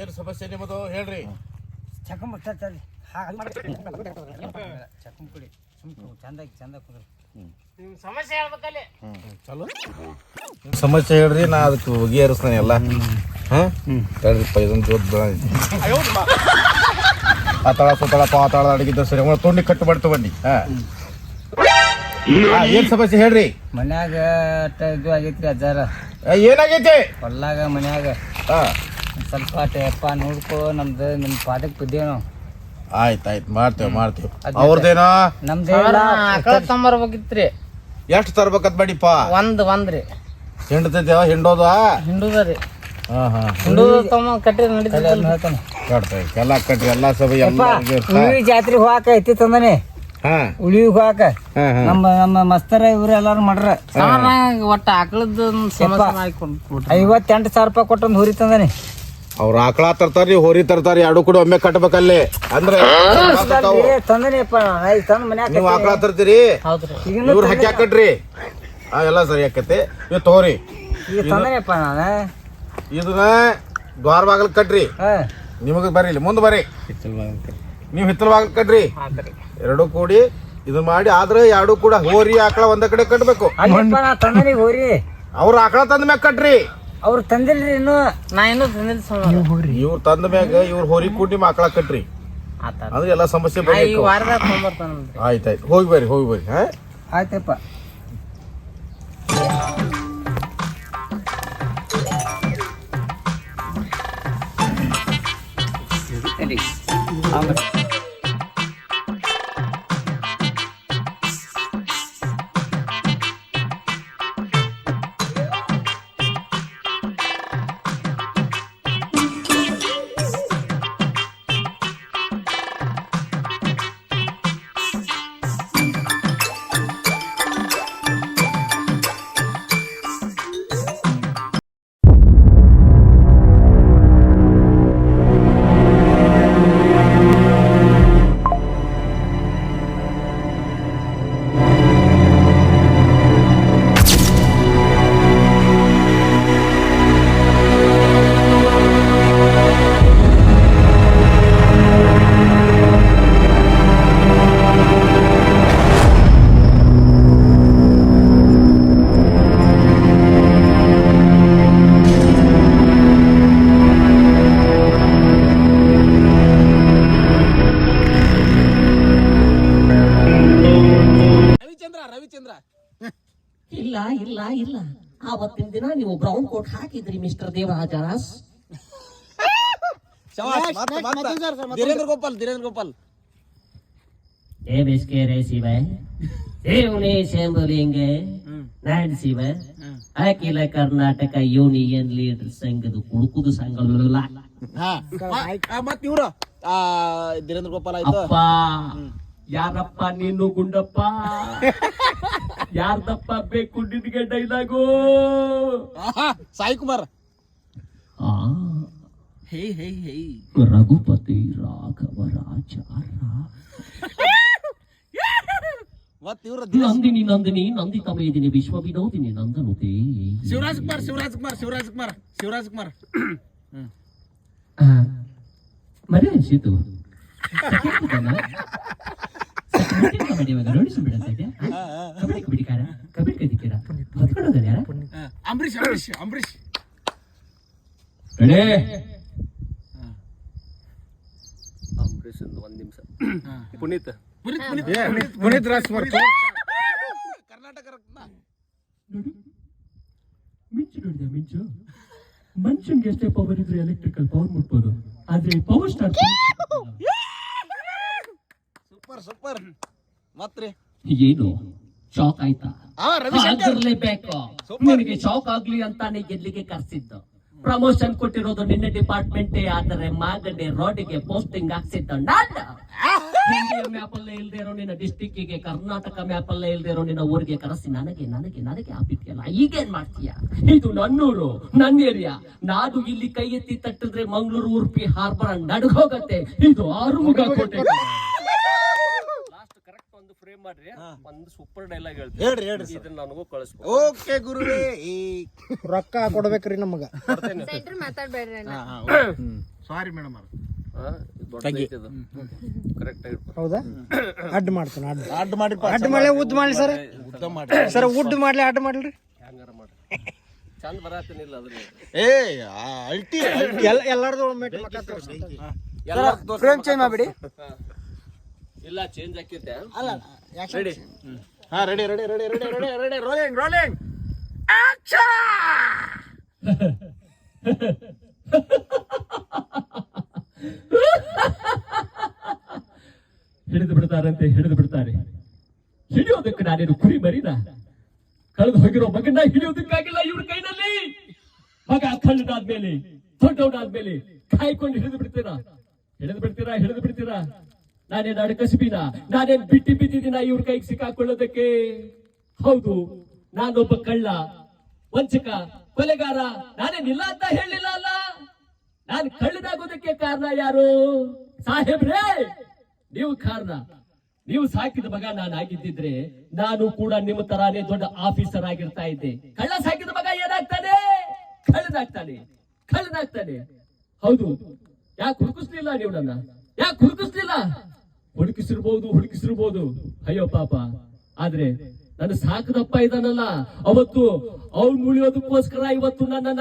ಏನ್ ಸಮಸ್ಯೆ ನಿಮ್ಮದು? ಹೇಳ್ರಿ. ಚಕಮ್ ಹಾಗೆ ಚಕಮ್ ಕುಡಿ. ಸುಮ್ಕು ಚಂದಾಗಿ ಚಂದ ಕುಂದ್ರಿ. ಚಲೋ. ಸಮಸ್ಯೆ ಹೇಳ್ರಿ ನಾ ಅದಕ್ಕೆ ಬಗೆಹರಿಸ್ತಾನೆ ಎಲ್ಲ. ಹಾ? ಹೇಳ್ರಿಪ್ಪ ಇದೊಂದು ಜೋತ್ ಆತಾಳ ಆತಳ ಸುತ್ತಳ ಪಾತಾಳ ಅಡಗಿದ್ದ ಸರಿ. ಅವಳ ತೊಂಡಿ ಕಟ್ಟು ಬಡ್ತು ಬನ್ನಿ. ಹಾ? ಏನ್ ಸಮಸ್ಯೆ ಹೇಳ್ರಿ? ಮನ್ಯಾಗ ಇದು ಆಗೈತ್ರಿ ಅಜ್ಜಾರ. ಏನಾಗೈತಿ ಏನಾಗೈತೆ? ಹೊಲ್ಲಾಗ ಮನ್ಯಾಗ. ಹಾ. ಸ್ವಲ್ಪ ಅಪ್ಪ ನೋಡ್ಕೊ ನಮ್ದು ನಿಮ್ ಪಾದಕ್ ಬಿದ್ದೇವ್ ಆಯ್ತು ಆಯ್ತು ಆಯ್ತ್ ಮಾಡ್ತೇವೆ ಮಾಡ್ತೇವೆ. ಅವ್ರದ್ದೇನೋ ನಮ್ದು ಆಕಳ ತಂಬರ್ಬೇಕಿತ್ರಿ ಎಷ್ಟು ತರ್ಬೇಕತ್ ಬಡಿಪ್ಪ ಒಂದು ಒಂದ್ರಿ. ಹಿಂಡ್ತೈತೆ ಹಿಂಡೋದ? ಹಿಂಡುದ ರೀ. ಹಾ ಹಾ. ಹಿಂಡುದ ತಮ್ಮ ಕಟ್ಟಿ ಹೇಳ್ತಾನೆ ಕಟ್ತೇವೆ ಎಲ್ಲ ಕಟ್ರಿ ಎಲ್ಲ ಸಭೆ ಎಲ್ಲ ಉಳಿವಿ ಜಾತ್ರೆ ಹೋಗಾಕ ಐತಿ ತಂದನೆ. ಹಾ. ಉಳಿವಿ ಹೋಗಾಕ. ನಮ್ಮ ನಮ್ಮ ಮಸ್ತರ ಇವ್ರು ಎಲ್ಲಾರು ಮಾಡ್ರ. ಒಟ್ಟ ಆಕಳದ ಸಮಸ್ಯೆ ಮಾಡಿಕೊಂಡ್ಬಿಟ್ರಿ ಐವತ್ತೆಂಟು ಸಾವಿರ ರೂಪಾಯಿ ಕೊಟ್ಟೊಂದು ಹುರಿ ತಂದಾನೆ. ಅವ್ರ ಆಕಳ ತರ್ತಾರಿ ಹೋರಿ ತರ್ತಾರಿ ಎರಡು ಕೂಡ ಒಮ್ಮೆ ಕಟ್ಬೇಕಲ್ಲಿ. ಅಂದ್ರೆ ತಂದನೇಪ್ಪ ತಂದ್ ಮನ್ಯಾಗ ನೀವು ಆಕಳ ತರ್ತೀರಿ ಹೌದ್ರಿ. ಇವ್ರು ಹಾಕಿ ಹಾಕಟ್ರಿ ಹಾ ಎಲ್ಲ ಸರಿ ಆಕತಿ. ಇವ್ ತಗೋರಿ. ಈಗ ತಂದನೆಪ್ಪ ನಾನು? ಇದನ್ನ ದ್ವಾರ ಬಾಗಲ್ ಕಟ್ರಿ. ಹಾ. ನಿಮಗೆ ಬರ್ರಿ ಇಲ್ಲಿ ಮುಂದೆ ಬರ್ರಿ. ನೀವು ಹಿತ್ತಲ ಬಾಗಲ್ ಕಟ್ರಿ ಎರಡು ಕೂಡಿ ಇದನ್ನ ಮಾಡಿ ಆದ್ರೆ ಎರಡು ಕೂಡ ಹೋರಿ ಆಕಳ ಒಂದ ಕಡೆ ಕಟ್ಬೇಕು. ಹೋರಿ. ಅವ್ರ ಆಕಳ ತಂದ ಮ್ಯಾಗ ಕಟ್ರಿ. ಅವ್ರು ತಂದಿಲ್ರಿ ಇನ್ನು ನಾ ಇನ್ನೂ ತಂದಿಲ್ಲ ಸೋಮವಾರ ಇವ್ರು ತಂದ ಮ್ಯಾಗ ಇವ್ರ ಹೋರಿ ಕೂಟಿ ನಿಮ್ಮ ಆಕಳ ಕಟ್ರಿ. ಆತ ಅಂದ್ರೆ ಎಲ್ಲ ಸಮಸ್ಯೆ ಈ ಬರೀ ವಾರದಾಗ ತೊಗೊಂಬರ್ತಾನಂತ್ರಿ ಆಯ್ತಾಯ್ತು ಹೋಗಿ ಬರ್ರಿ ಹೋಗಿ ಬರ್ರಿ ಹಾ? ಆಯ್ತಪ್ಪ. ಚಂದ್ರ? ಇಲ್ಲ ಇಲ್ಲ ಇಲ್ಲ. ಆವತ್ತಿನ ದಿನ ನೀವು ಬ್ರೌನ್ ಕೋಟ್ ಹಾಕಿದ್ರಿ ಮಿಸ್ಟರ್ ದೇವರಾಜ. ರಾಸ್ ಶಭಾಷ್, ಮತ್ತೆ, ಮತ್ತೆ. ಧೀರೇಂದ್ರ ಗೋಪಾಲ್ ಧೀರೇಂದ್ರ ಗೋಪಾಲ್. ದೇವ್ ಇಸ್ಕೆ ರೇ ಶಿವ ದೇವ್ನೇ ಶಂಭುಲಿಂಗೆ ನಾನ್ ಶಿವ ಅಖಿಲ ಕರ್ನಾಟಕ ಯೂನಿಯನ್ ಲೀಡರ್ ಸಂಘದ ಕುಡುಕುದು ಸಂಘಲ್ಲ ಹಾ ಆ, ಆ, ಆ, ಧೀರೇಂದ್ರ ಗೋಪಾಲ್ ಆಯ್ತು. ಯಾರಪ್ಪ ನೀನು ಗುಂಡಪ್ಪ? ಯಾರ್ದಪ್ಪ ಬೇಕು ನಿನ್ಗೆ ಡೈಲಾಗು ಆಹಾ, ಸಾಯಿ ಕುಮಾರ್. ಆ ಹೇ ಹೇ ಹೇ. ರಘುಪತಿ ರಾಘವ ಇವ್ರು ನಂದಿನಿ ನಂದಿನಿ ನಂದಿ ತಮೇದಿನಿ ವಿಶ್ವ ವಿನೋದಿನಿ ನಂದನುತೆ ಶಿವರಾಜ್ ಕುಮಾರ್ ಶಿವರಾಜ್ ಕುಮಾರ್ ಶಿವರಾಜ್ ಕುಮಾರ್ ಶಿವರಾಜ್ ಕುಮಾರ್. ಮನೆ ಅನಿಸಿತು ಕಬಡ್ಡಿ ಪುನೀತ್ ಪುನೀತ್ ಪುನೀತ್ ಮಿಂಚು ಮಿಂಚು ಎಷ್ಟೇ ಪವರ್ ಇದ್ರೆ ಎಲೆಕ್ಟ್ರಿಕಲ್ ಪವರ್ ಮುಟ್ಬೋದು ಆದ್ರೆ ಪವರ್ ಸ್ಟಾರ್ ಸೂಪರ್ ಸೂಪರ್. ಮತ್ರಿ ಏನು? ಶಾಕ್ ಆಯ್ತಾ? ಆ ರವಿಶಂಕರ್ ಆಗಿರ್ಲೇಬೇಕು ನಿನಗೆ ಶಾಕ್ ಆಗ್ಲಿ ಅಂತಾನೆ ಗೆಲ್ಲಿಗೆ ಕರ್ಸಿದ್ದು. ಪ್ರಮೋಷನ್ ಕೊಟ್ಟಿರೋದು ನಿನ್ನೆ ಡಿಪಾರ್ಟ್ಮೆಂಟ್ ಆದರೆ ಮಾಗಡೆ ರೋಡಿಗೆ ಪೋಸ್ಟಿಂಗ್ ಹಾಕ್ಸಿದ್ದು ನಾನು. ಇಂಡಿಯಾ ಮ್ಯಾಪ್ ಅಲ್ಲೇ ಇಲ್ದೇ ಇರೋ ನಿನ್ನ ಡಿಸ್ಟಿಕ್ಗೆ ಕರ್ನಾಟಕ ಮ್ಯಾಪ್ ಅಲ್ಲೇ ಇಲ್ದೇ ಇರೋ ನಿನ್ನ ಊರಿಗೆ ಕರೆಸಿ. ನನಗೆ ನನಗೆ ನನಗೆ ಹಾಕಿದ್ಯಲ್ಲ ಈಗೇನ್ ಮಾಡ್ತೀಯ? ಇದು ನನ್ನೂರು ನನ್ನ ಏರಿಯಾ ನಾನು ಇಲ್ಲಿ ಕೈ ಎತ್ತಿ ತಟ್ಟಿದ್ರೆ ಮಂಗಳೂರು ಉಡುಪಿ ಹಾರ್ಬರ್ ನಡ್ಗೋಗತ್ತೆ ಇದು ಆರುಮುಗ ಕೋಟೆ ಲಾಸ್ಟ್ ಕರೆಕ್ಟ್ ಒಂದು ಫ್ರೇಮ್ ಮಾಡ್ರಿ. ಒಂದು ಸೂಪರ್ ಡೈಲಾಗ್ ಹೇಳ್ತೀನಿ. ಹೇಳ್ರಿ ಹೇಳ್ರಿ ಇದನ್ನ ನನಗೂ ಕಳಿಸ್ಕೊ ಓಕೆ ಗುರುವೇ ಈ ರೊಕ್ಕ ಕೊಡ್ಬೇಕ್ರಿ ನಮಗ. ಸೆಂಟ್ರ್ ಮಾತಾಡ್ಬೇಡ್ರಿ ಅಣ್ಣ. ಸಾರಿ ಮೇಡಮ್ ಕರೆಕ್ಟ್ ಹೌದಾ? ಅಡ್ಡ ಮಾಡ್ತಾನ ಅಡ್ಡ. ಅಡ್ಡ ಮಾಡಿ ಅಡ್ಡ ಮಾಡ್ಲಿ ಉದ್ದ ಮಾಡ್ಲಿ ಸರ್. ಉದ್ದ ಮಾಡಿ ಸರ್ ಉದ್ದ ಮಾಡ್ಲಿ ಅಡ್ಡ ಮಾಡ್ಲಿ ಹ್ಯಾಂಗಾರ ಮಾಡ್ರಿ. ಚಂದ ಬರತ್ತೇನಿಲ್ಲ ಅದ್ರ ಏ ಆ, ಅಲ್ಟಿ ಎಲ್ಲ ಎಲ್ಲಾರ್ದು ಫ್ರೇಮ್ ಚೇಂಜ್ ಮಾಡ್ಬಿಡಿ. ಇಲ್ಲ ಚೇಂಜ್ ಆಕೈತೆ ರೆಡಿ ಹಾ ready ready ready ready ready ready rolling rolling ಹಿಡಿದು ಬಿಡ್ತಾರಂತೆ ಹಿಡಿದು ಬಿಡ್ತಾರೆ. ಹಿಡಿಯೋದಕ್ಕೆ ನಾನೇನು ಕುರಿ ಮರಿದ ಕಳೆದು ಹೋಗಿರೋ ಮಗನ ಹಿಡಿಯೋದಕ್ಕಾಗಿಲ್ಲ ಇವ್ರ ಕೈನಲ್ಲಿ. ಮಗ ಕಳ್ಳದಾದ್ಮೇಲೆ ದೊಡ್ಡವನಾದ್ಮೇಲೆ ಕಾಯ್ಕೊಂಡು ಹಿಡಿದು ಬಿಡ್ತೀರಾ? ಹಿಡಿದು ಬಿಡ್ತೀರಾ? ಹಿಡಿದು ಬಿಡ್ತೀರಾ? ನಾನೇನ್ ಅಡಕಸ್ಬಿನ ನಾನೇನ್ ಬಿಟ್ಟಿ ಬಿದ್ದಿದ್ದೀನ ಇವ್ರ ಕೈಗೆ ಸಿಕ್ಕಾಕೊಳ್ಳೋದಕ್ಕೆ. ಹೌದು, ನಾನೊಬ್ಬ ಕಳ್ಳ, ವಂಚಕ, ಕೊಲೆಗಾರ, ನಾನೇನಿಲ್ಲ ಅಂತ ಹೇಳಿಲ್ಲ ಅಲ್ಲ. ನಾನು ಕಳ್ಳದಾಗೋದಕ್ಕೆ ಕಾರಣ ಯಾರು? ಸಾಹೇಬ್ರೇ, ನೀವು ಕಾರಣ. ನೀವು ಸಾಕಿದ ಮಗ ನಾನು ಆಗಿದ್ದಿದ್ರೆ ನಾನು ಕೂಡ ನಿಮ್ಮ ತರಾನೇ ದೊಡ್ಡ ಆಫೀಸರ್ ಆಗಿರ್ತಾ ಇದ್ದೆ. ಕಳ್ಳ ಸಾಕಿದ ಮಗ ಏನಾಗ್ತಾನೆ? ಕಳ್ಳದಾಗ್ತಾನೆ ಕಳ್ಳದಾಗ್ತಾನೆ ಹೌದು, ಯಾಕೆ ಹುಡುಕಿಸ್ಲಿಲ್ಲ ನೀವು ನನ್ನ? ಯಾಕೆ ಹುಡುಕಿಸ್ಲಿಲ್ಲ? ಹುಡುಕಿಸಿರ್ಬೋದು ಹುಡುಕಿಸಿರ್ಬೋದು. ಅಯ್ಯೋ ಪಾಪ. ಆದ್ರೆ ನನ್ನ ಸಾಕದಪ್ಪ ಇದಾನಲ್ಲ ಅವತ್ತು ಅವ್ನು ಉಳಿಯೋದಕ್ಕೋಸ್ಕರ ಇವತ್ತು ನನ್ನನ್ನ